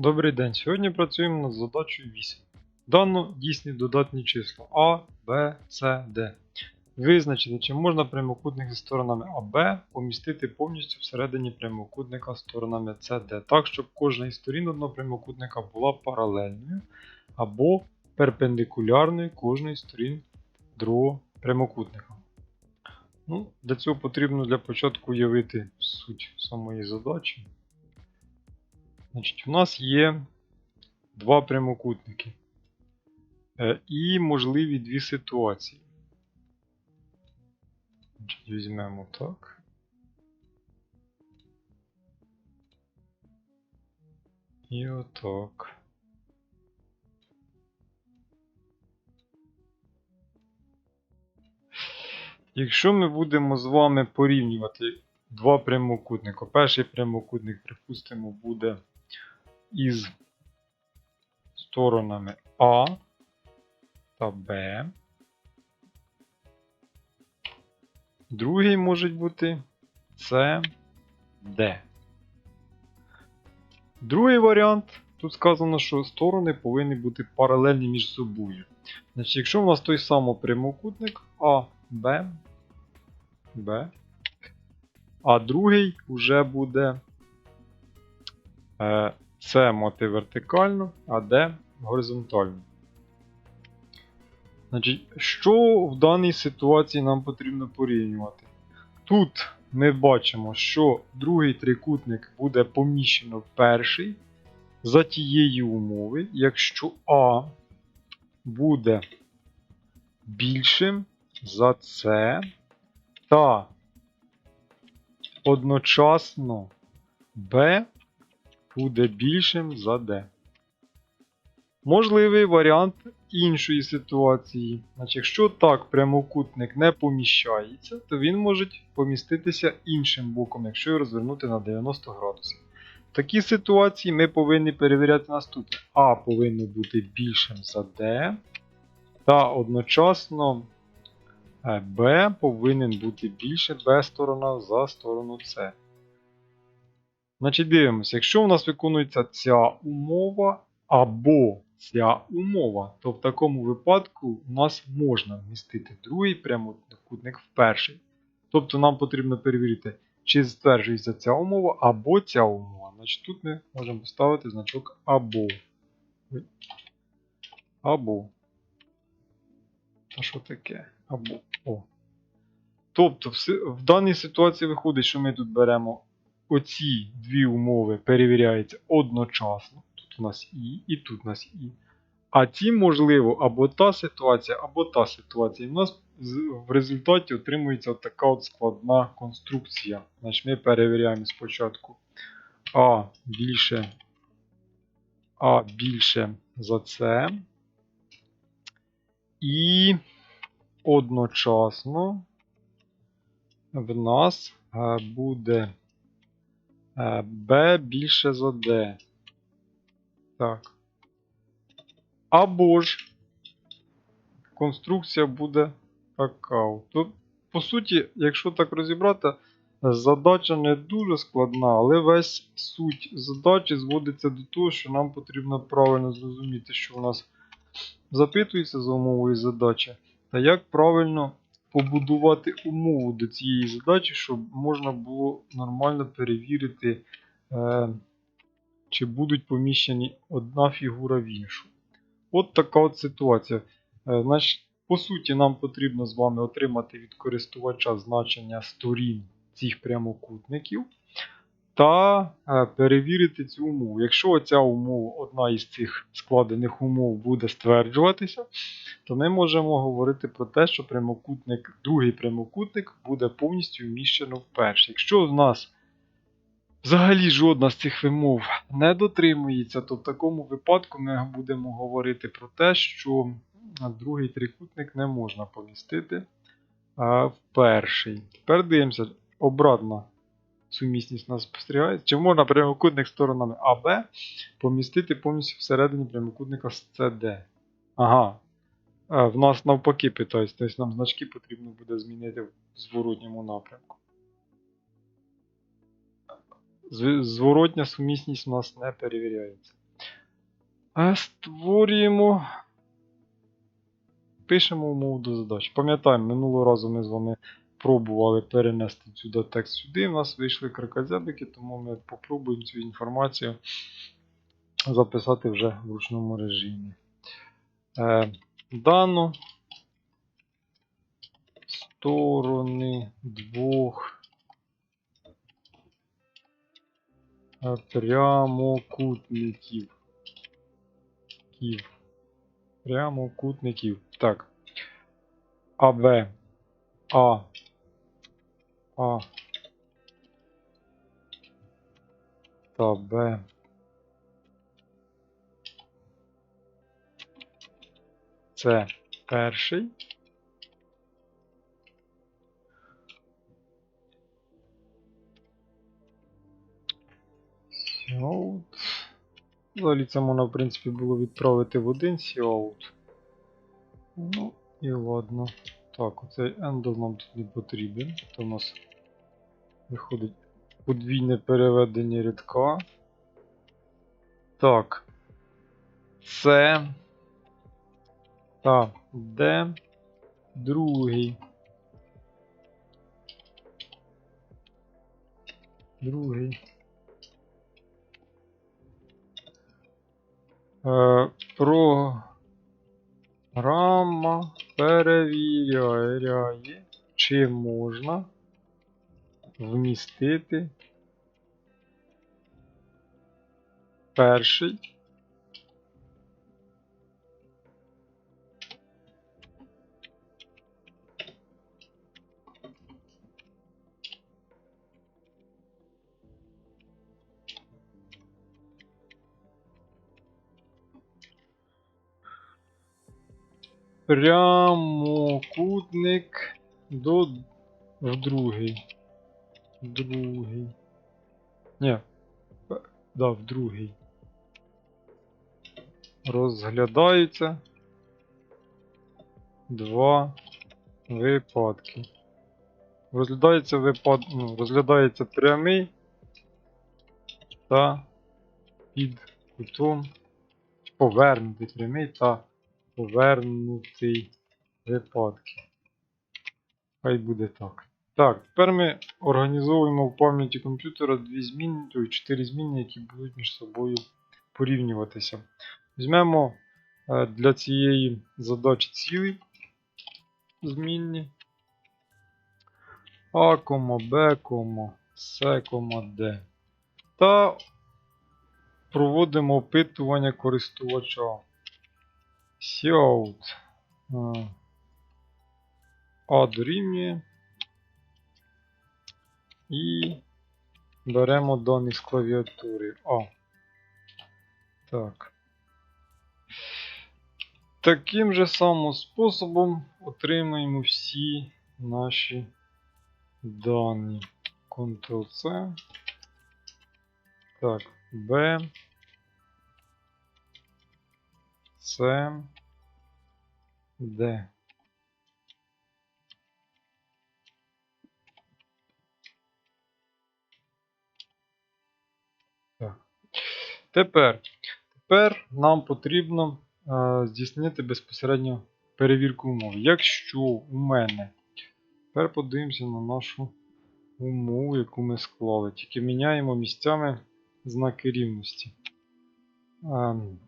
Добрий день. Сьогодні працюємо над задачею 8. Дано дійсні додатні числа А, Б, С, Д. Визначити, чи можна прямокутник зі сторонами АБ помістити повністю всередині прямокутника з сторонами Д, так, щоб кожна із сторін одного прямокутника була паралельною або перпендикулярною кожній сторін другого прямокутника. Ну, Для цього потрібно для початку уявити суть самої задачі. Значить, у нас є два прямокутники. Е, І можливі дві ситуації. Значить, візьмемо так. І отак. Якщо ми будемо з вами порівнювати два прямокутника, перший прямокутник, припустимо, буде із сторонами А та Б. Другий може бути С, Д. Другий варіант. Тут сказано, що сторони повинні бути паралельні між собою. Значить, якщо у нас той самий прямокутник А, Б, Б, а другий вже буде е, С мати вертикально, а Д горизонтально. Значить, що в даній ситуації нам потрібно порівнювати? Тут ми бачимо, що другий трикутник буде поміщено в перший за тієї умови, якщо А буде більшим за С та одночасно Б буде більшим за D. Можливий варіант іншої ситуації. Значить, Якщо так прямокутник не поміщається, то він може поміститися іншим боком, якщо його розвернути на 90 градусів. В такій ситуації ми повинні перевіряти наступне. А повинно бути більшим за D, та одночасно е, B повинен бути більше B сторона за сторону C. Значить, дивимося, якщо у нас виконується ця умова або ця умова, то в такому випадку у нас можна вмістити другий прямокутник в перший. Тобто нам потрібно перевірити, чи стверджується ця умова або ця умова. Значить, тут ми можемо поставити значок або. Або. А що таке? Або. О. Тобто, в даній ситуації виходить, що ми тут беремо оці дві умови перевіряються одночасно. Тут у нас І, і тут у нас І. А ці, можливо, або та ситуація, або та ситуація. І в нас в результаті отримується от така от складна конструкція. Значить, ми перевіряємо спочатку А більше, А більше за С. І одночасно в нас е, буде B більше за D. Так. Або ж конструкція буде така. Тут, по суті, якщо так розібрати, задача не дуже складна, але весь суть задачі зводиться до того, що нам потрібно правильно зрозуміти, що у нас запитується за умовою задачі, та як правильно побудувати умову до цієї задачі, щоб можна було нормально перевірити, е, чи будуть поміщені одна фігура в іншу. От така от ситуація. Е, значить, по суті, нам потрібно з вами отримати від користувача значення сторін цих прямокутників та е, перевірити цю умову. Якщо оця умова, одна із цих складених умов буде стверджуватися, то ми можемо говорити про те, що прямокутник, другий прямокутник буде повністю вміщено в перший. Якщо в нас взагалі жодна з цих вимов не дотримується, то в такому випадку ми будемо говорити про те, що другий трикутник не можна помістити в перший. Тепер дивимося, обратна сумісність у нас спостерігається. Чи можна прямокутник сторонами АБ помістити повністю всередині прямокутника з CD? Ага. В нас навпаки питають, тобто нам значки потрібно буде змінити в зворотньому напрямку. Зворотня сумісність у нас не перевіряється. Е, Створюємо. Пишемо умову до задач. Пам'ятаємо, минулого разу ми з вами пробували перенести сюди текст сюди. У нас вийшли кракозябики, тому ми попробуємо цю інформацію записати вже в ручному режимі. Е, дану сторони двох е, прямокутників. Ків. Прямокутників. Так. АБ. А. А. Та Б. Це перший. Сіаут. Взагалі це можна, в принципі, було відправити в один сіаут. Ну, і ладно. Так, оцей ендл нам тут не потрібен. То у нас виходить подвійне переведення рядка. Так. Це. Так, де другий. Другий. Е, програма перевіряє, чи можна вмістити перший прямокутник до в другий. Другий. Ні. п- Да, в другий. Розглядаються два випадки. Розглядається випад... ну, розглядається прямий та під кутом повернутий прямий та повернутий випадки. Хай буде так. Так, тепер ми організовуємо в пам'яті комп'ютера дві зміни, то чотири зміни, які будуть між собою порівнюватися. Візьмемо е, для цієї задачі цілі змінні. А, Б, С, Д. Та проводимо опитування користувача. Cout е, А дорівнює. І беремо дані з клавіатури А. Так. Таким же самим способом отримаємо всі наші дані. Ctrl-C. Так, B. С. Д. Тепер, тепер нам потрібно е, здійснити безпосередньо перевірку умов. Якщо у мене, тепер подивимося на нашу умову, яку ми склали. Тільки міняємо місцями знаки рівності. Ем,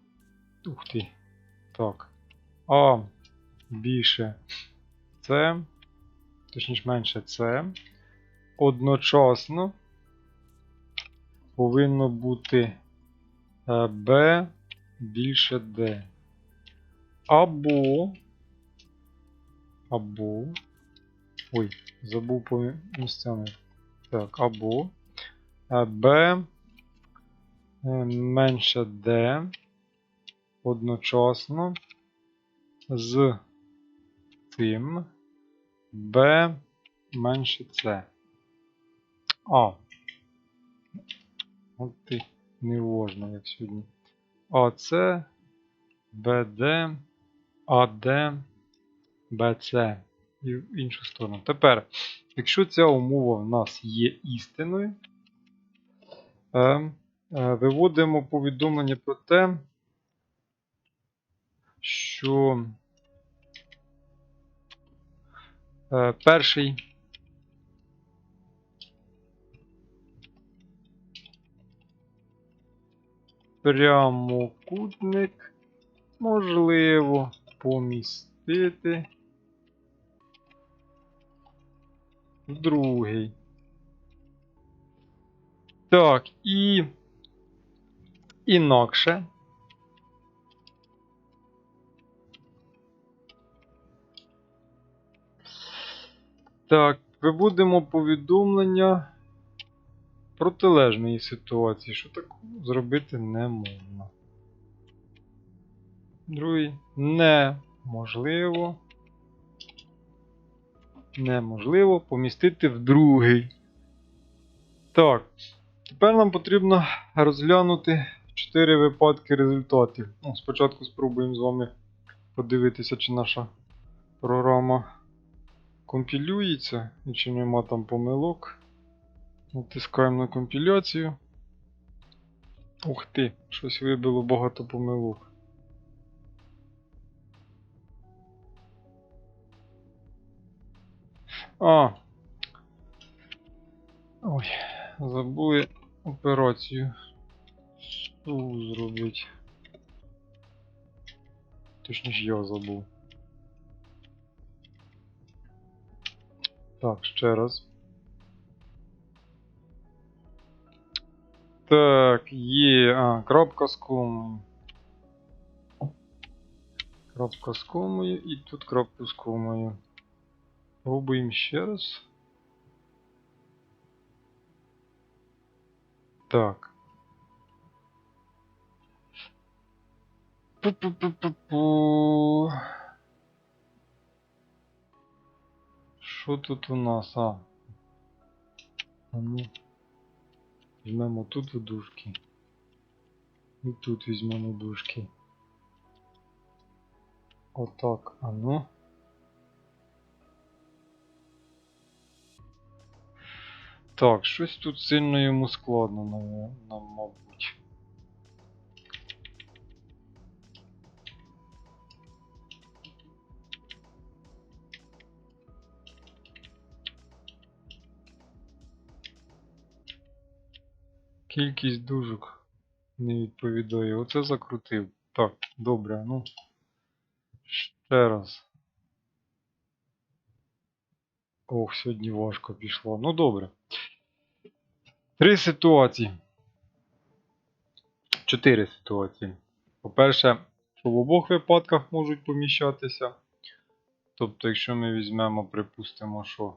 ух ти. Так. А більше С, точніше менше С. Одночасно повинно бути е, Б більше Д. Або. Або. Ой, забув по місцями. Так, або е, Б е, менше Д одночасно з цим B менше C. А. От ти невожно, як сьогодні. АЦ, БД, АД, БЦ і в іншу сторону. Тепер, якщо ця умова в нас є істиною, е, е, виводимо повідомлення про те, що е, перший прямокутник можливо помістити в другий. Так, і інакше. Так, виводимо повідомлення протилежної ситуації, що так зробити не можна. Другий неможливо. Неможливо помістити в другий. Так. Тепер нам потрібно розглянути 4 випадки результатів. Ну, спочатку спробуємо з вами подивитися, чи наша програма компілюється і чи нема там помилок. Натискаємо на компіляцію. Ух ти, щось вибило багато помилок. А. Ой, забули операцію. Су зробити. Точніше, я забув. Так, ще раз. Так, є. А, крапка з комою. Крапка з комою і тут крапку з комою. Пробуємо ще раз. Так. Пу-пу-пу-пу-пу. Що тут у нас? А. А ну. Візьмемо тут в дужки. І тут візьмемо дужки. Отак, а ну. Так, щось тут сильно йому складно, нам мабуть. Кількість дужок не відповідає. Оце закрутив. Так, добре, ну. Ще раз. Ох, сьогодні важко пішло. Ну добре. Три ситуації. Чотири ситуації. По-перше, що в обох випадках можуть поміщатися. Тобто, якщо ми візьмемо, припустимо, що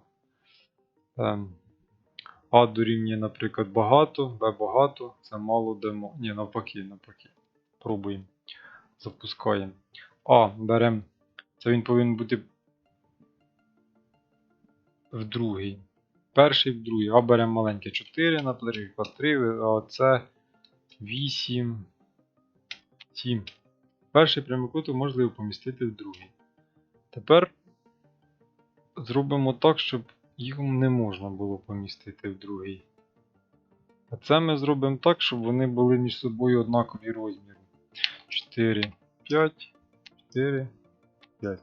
ем, А дорівнює, наприклад, багато, Б багато, це мало де мо- Ні, навпаки, навпаки. Пробуємо. Запускаємо. А, беремо. Це він повинен бути в другий. Перший в другий. А беремо маленьке 4, наприклад, 3, а це 8, 7. Перший прямокуток можливо помістити в другий. Тепер зробимо так, щоб їх не можна було помістити в другий. А це ми зробимо так, щоб вони були між собою однакові розміру. 4, 5, 4, 5.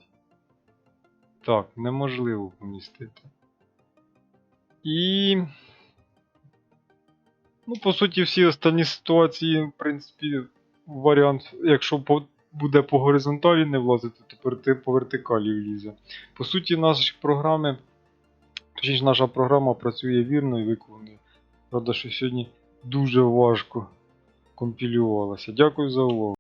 Так, неможливо помістити. І. Ну, по суті, всі останні ситуації, в принципі, варіант, якщо по, буде по горизонталі не влазити, то по вертикалі влізе. По суті, наші програми, точніше, наша програма працює вірно і виконує. Правда, що сьогодні дуже важко компілювалася. Дякую за увагу.